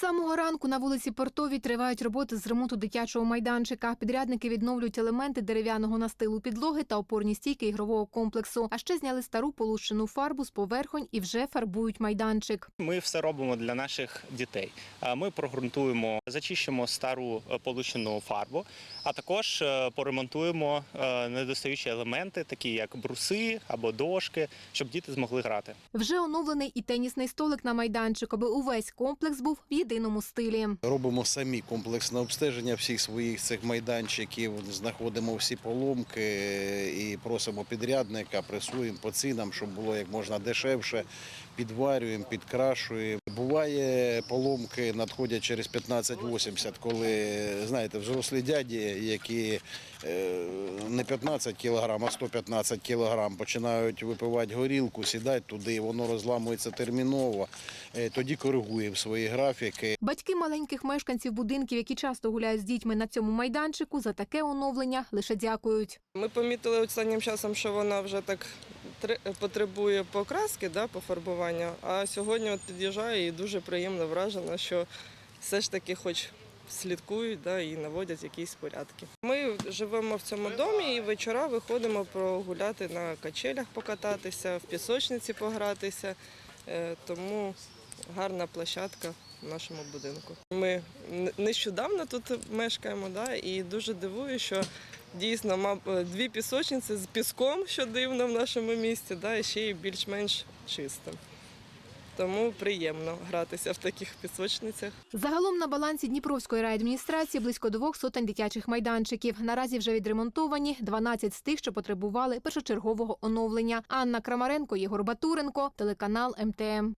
самого ранку на вулиці Портовій тривають роботи з ремонту дитячого майданчика. Підрядники відновлюють елементи дерев'яного настилу підлоги та опорні стійки ігрового комплексу. А ще зняли стару полущену фарбу з поверхонь і вже фарбують майданчик. Ми все робимо для наших дітей. Ми прогрунтуємо, зачищимо стару е, полущену фарбу, а також е, поремонтуємо е, недостаючі елементи, такі як бруси або дошки, щоб діти змогли грати. Вже оновлений і тенісний столик на майданчик, аби увесь комплекс був в єдиному стилі. Робимо самі комплексне обстеження всіх своїх цих майданчиків, знаходимо всі поломки і просимо підрядника, пресуємо по цінам, щоб було як можна дешевше, підварюємо, підкрашуємо. Буває поломки надходять через 15-80, коли знаєте, взрослі дяді, які е, не 15 кг, а 115 кг, починають випивати горілку, сідають туди, воно розламується терміново. Е, Тоді коригуємо свої графіки. Батьки маленьких мешканців будинків, які часто гуляють з дітьми на цьому майданчику, за таке оновлення лише дякують. Ми помітили останнім часом, що вона вже так потребує покраски, да, пофарбування. А сьогодні от під'їжджаю і дуже приємно вражена, що все ж таки хоч слідкують да, і наводять якісь порядки. Ми живемо в цьому домі і вечора виходимо прогуляти на качелях, покататися, в пісочниці погратися. Е, Тому гарна площадка в нашому будинку. Ми нещодавно тут мешкаємо, да, і дуже дивую, що дійсно мав дві пісочниці з піском, що дивно в нашому місті, да, і ще й більш-менш чисто. Тому приємно гратися в таких пісочницях. Загалом на балансі Дніпровської райадміністрації близько двох сотень дитячих майданчиків. Наразі вже відремонтовані 12 з тих, що потребували першочергового оновлення. Анна Крамаренко, Єгор Батуренко, телеканал МТМ.